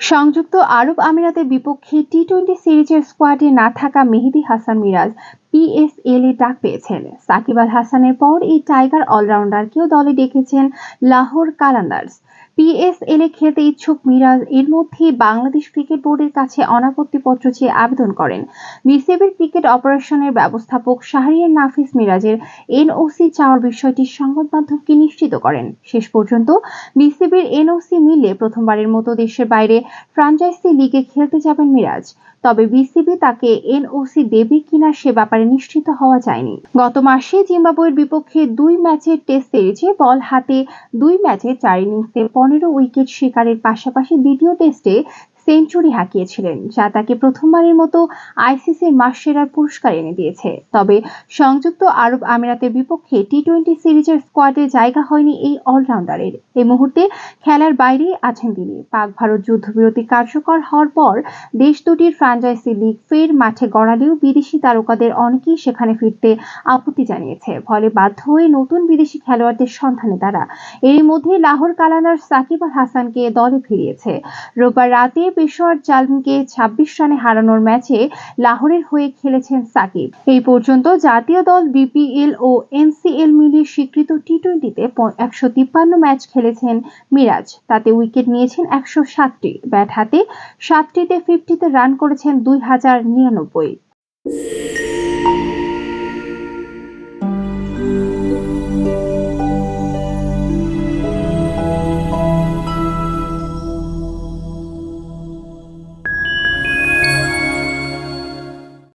সংযুক্ত আরব আমিরাতের বিপক্ষে টি টোয়েন্টি সিরিজের স্কোয়াডে না থাকা মেহেদি হাসান মিরাজ পিএসএল এ ডাক পেয়েছেন। সাকিব আল হাসানের পর এই টাইগার অলরাউন্ডারকেও দলে ডেকেছেন লাহোর কালান্দার্স পিএসএল এ খেলতে ইচ্ছুক মিরাজ, এর মধ্যেই বাংলাদেশ ক্রিকেট বোর্ডের কাছে অনাপত্তিপত্র চেয়ে আবেদন করেন। বিসিবির ক্রিকেট অপারেশনের ব্যবস্থাপক শাহরিয়ার নাফিস মিরাজের এনওসি চাওয়ার বিষয়টি সংবাদ মাধ্যমকে নিশ্চিত করেন। শেষ পর্যন্ত বিসিবির এনওসি মিললে প্রথমবারের মতো দেশের বাইরে ফ্রাঞ্চাইজি লিগে খেলতে যাবেন মিরাজ। তবে বিসিবি তাকে এনওসি দেবে কিনা সে ব্যাপারে নিশ্চিত হওয়া যায়নি। গত মাসে জিম্বাবুয়ের বিপক্ষে দুই ম্যাচের টেস্ট সিরিজে বল হাতে দুই ম্যাচে চার ইনিংসে পনেরো উইকেট শিকারের পাশাপাশি দ্বিতীয় টেস্টে সেঞ্চুরি হাঁকিয়েছিলেন, যা তাকে প্রথমবারের মতো আইসিসির মাস সেরার পুরস্কার এনে দিয়েছে। তবে সংযুক্ত আরব আমিরাতের বিপক্ষে টি টোয়েন্টি সিরিজের স্কোয়াডে জায়গা হয়নি এই অলরাউন্ডারের। এই মুহূর্তে খেলার বাইরেই আছেন তিনি। পাক ভারত যুদ্ধবিরতি কার্যকর হওয়ার পর দেশ দুটির ফ্রাঞ্চাইজি লিগ ফের মাঠে গড়ালেও বিদেশি তারকাদের অনেকেই সেখানে ফিরতে আপত্তি জানিয়েছে। ফলে বাধ্য হয়ে নতুন বিদেশি খেলোয়াড়দের সন্ধানে তারা। এরই মধ্যে লাহোর কালানার সাকিব আল হাসানকে দলে ফিরিয়েছে। রোববার রাতে পেশোয়ার জালমকে ছাব্বিশ রানে হারানোর ম্যাচে লাহোরের হয়ে খেলেছেন সাকিব। এই পর্যন্ত জাতীয় দল বিপিএল ও এনসিএল মিলিয়ে স্বীকৃত টি টোয়েন্টিতে একশো তিপ্পান্ন ম্যাচ খেলেছেন মিরাজ। তাতে উইকেট নিয়েছেন একশো সাতটি। ব্যাট হাতে সাতটিতে ফিফটিতে রান করেছেন দুই হাজার নিরানব্বই।